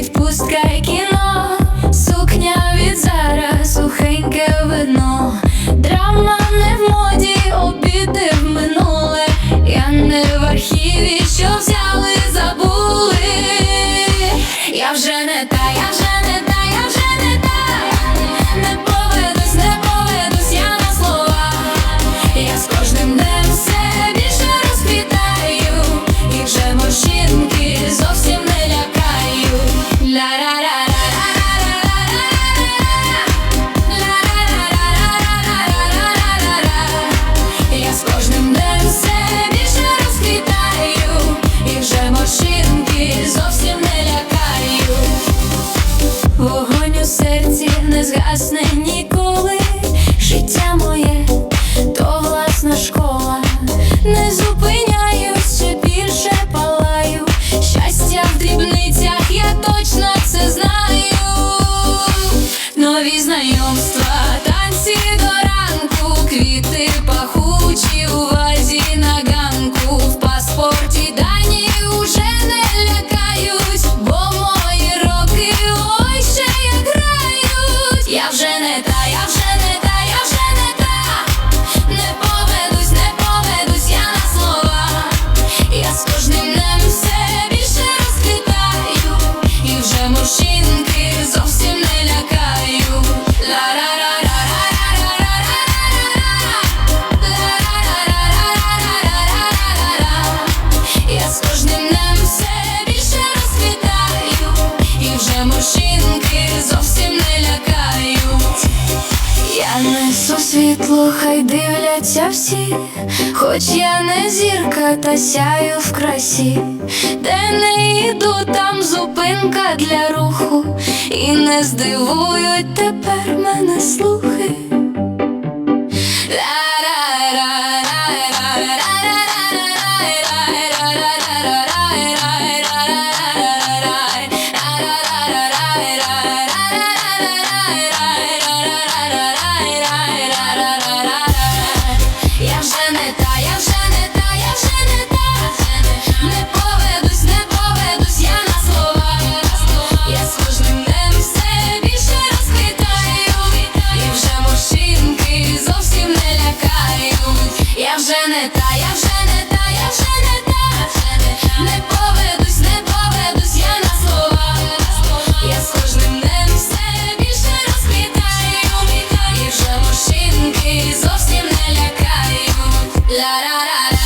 відпускай кіно, сукня від зара, сухеньке вино, драма не в моді, обіди в минуле, я не в архіві, що взяли, забули, я вже не та я. вже i penetrar. Світло, хай дивляться всі, хоч я не зірка, та сяю в красі, де не йду, там зупинка для руху, і не здивують тепер мене слухи. Лякають. Я вже не та, я вже не та, вже не та, не поведусь, не поведусь, я на слова. Я з кожним днем все більше розквітаю, і вже мужчинки зовсім не лякаю Ля-ра-ра-ра.